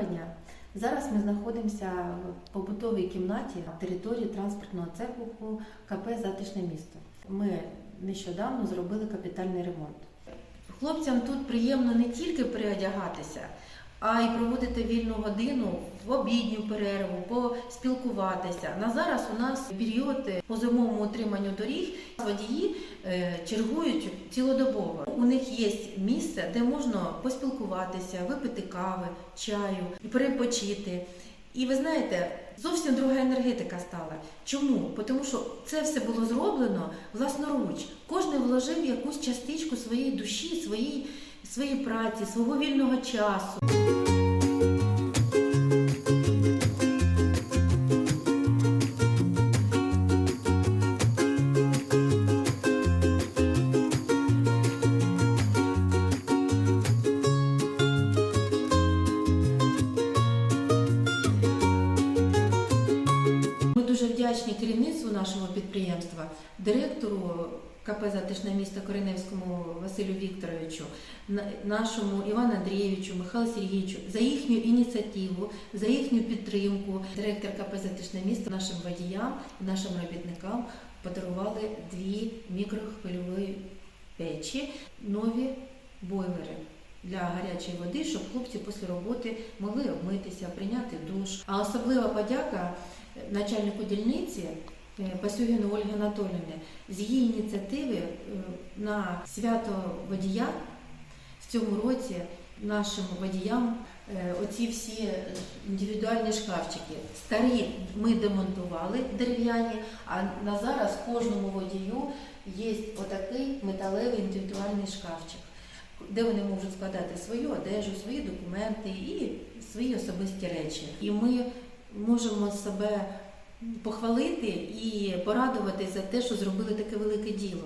Доброго! Зараз ми знаходимося в побутовій кімнаті на території транспортного цеху КП Затишне місто. Ми нещодавно зробили капітальний ремонт. Хлопцям тут приємно не тільки переодягатися, а й проводити вільну годину в обідню перерву, поспілкуватися. На зараз у нас період по зимовому утриманню доріг. Водії е, чергують цілодобово. У них є місце, де можна поспілкуватися, випити кави, чаю, перепочити. І ви знаєте, зовсім друга енергетика стала. Чому? Тому що це все було зроблено власноруч. Кожен вложив якусь частичку своєї душі, своєї, своєї праці, свого вільного часу. Ми дуже вдячні керівництву нашого підприємства, директору КП Затишне місто Кореневському Василю Вікторовичу, нашому Івану Андрійовичу, Михайлу Сергійовичу за їхню ініціативу, за їхню підтримку. Директор КП Затишне місто нашим водіям нашим робітникам подарували дві мікрохвильові печі, нові бойлери. Для гарячої води, щоб хлопці після роботи могли обмитися, прийняти душ. А особлива подяка начальнику дільниці Пасюгіну Ольги Анатоліївни з її ініціативи е, на свято водія в цьому році нашим водіям е, оці всі індивідуальні шкафчики. Старі ми демонтували дерев'яні, а на зараз кожному водію є отакий металевий індивідуальний шкафчик, де вони можуть складати свою одежу, свої документи і свої особисті речі. І ми можемо себе похвалити і порадувати за те, що зробили таке велике діло.